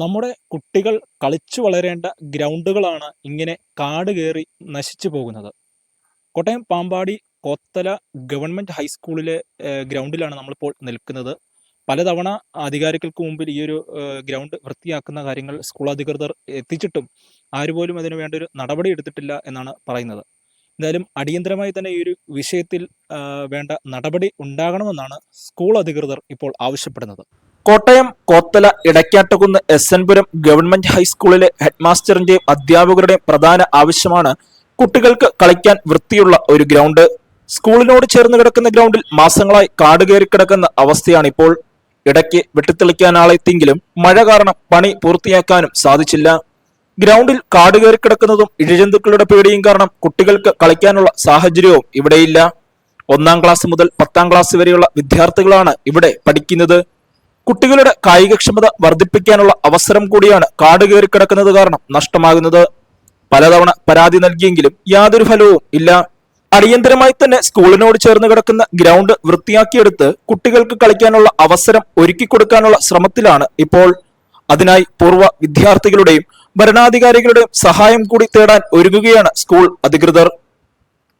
നമ്മുടെ കുട്ടികൾ കളിച്ചു വളരേണ്ട ഗ്രൗണ്ടുകളാണ് ഇങ്ങനെ കാട് കയറി നശിച്ചു പോകുന്നത്. കോട്ടയം പാമ്പാടി കോത്തല ഗവൺമെന്റ് ഹൈസ്കൂളിലെ ഗ്രൗണ്ടിലാണ് നമ്മളിപ്പോൾ നിൽക്കുന്നത്. പലതവണ അധികാരികൾക്ക് മുമ്പിൽ ഈ ഒരു ഗ്രൗണ്ട് വൃത്തിയാക്കുന്ന കാര്യങ്ങൾ സ്കൂൾ അധികൃതർ എത്തിച്ചിട്ടും ആരുപോലും അതിനു വേണ്ട ഒരു നടപടി എടുത്തിട്ടില്ല എന്നാണ് പറയുന്നത്. എന്തായാലും അടിയന്തരമായി തന്നെ ഈ ഒരു വിഷയത്തിൽ വേണ്ട നടപടി ഉണ്ടാകണമെന്നാണ് സ്കൂൾ അധികൃതർ ഇപ്പോൾ ആവശ്യപ്പെടുന്നത്. Kottayam Kothala Idaykkattukunnu S N Puram government ഹൈസ്കൂളിലെ ഹെഡ്മാസ്റ്ററിന്റെയും അധ്യാപകരുടെയും പ്രധാന ആവശ്യമാണ് കുട്ടികൾക്ക് കളിക്കാൻ വൃത്തിയുള്ള ഒരു ഗ്രൗണ്ട്. സ്കൂളിനോട് ചേർന്ന് കിടക്കുന്ന ഗ്രൗണ്ടിൽ മാസങ്ങളായി കാട് കയറി കിടക്കുന്ന അവസ്ഥയാണിപ്പോൾ ഇടയ്ക്ക് വെട്ടിത്തെളിക്കാൻ ആളെത്തിയെങ്കിലും മഴ കാരണം പണി പൂർത്തിയാക്കാനും സാധിച്ചില്ല. ഗ്രൗണ്ടിൽ കാട് കയറി കിടക്കുന്നതും ഇഴജന്തുക്കളുടെ പേടിയും കാരണം കുട്ടികൾക്ക് കളിക്കാനുള്ള സാഹചര്യവും ഇവിടെയില്ല. ഒന്നാം ക്ലാസ് മുതൽ പത്താം ക്ലാസ് വരെയുള്ള വിദ്യാർത്ഥികളാണ് ഇവിടെ പഠിക്കുന്നത്. കുട്ടികളുടെ കായികക്ഷമത വർദ്ധിപ്പിക്കാനുള്ള അവസരം കൂടിയാണ് കാട് കയറി കിടക്കുന്നത് കാരണം നഷ്ടമാകുന്നത്. പലതവണ പരാതി നൽകിയെങ്കിലും യാതൊരു ഫലവും ഇല്ല. അടിയന്തരമായി തന്നെ സ്കൂളിനോട് ചേർന്ന് കിടക്കുന്ന ഗ്രൗണ്ട് വൃത്തിയാക്കിയെടുത്ത് കുട്ടികൾക്ക് കളിക്കാനുള്ള അവസരം ഒരുക്കി കൊടുക്കാനുള്ള ശ്രമത്തിലാണ് ഇപ്പോൾ. അതിനായി പൂർവ വിദ്യാർത്ഥികളുടെയും ഭരണാധികാരികളുടെയും സഹായം കൂടി തേടാൻ ഒരുങ്ങുകയാണ് സ്കൂൾ അധികൃതർ.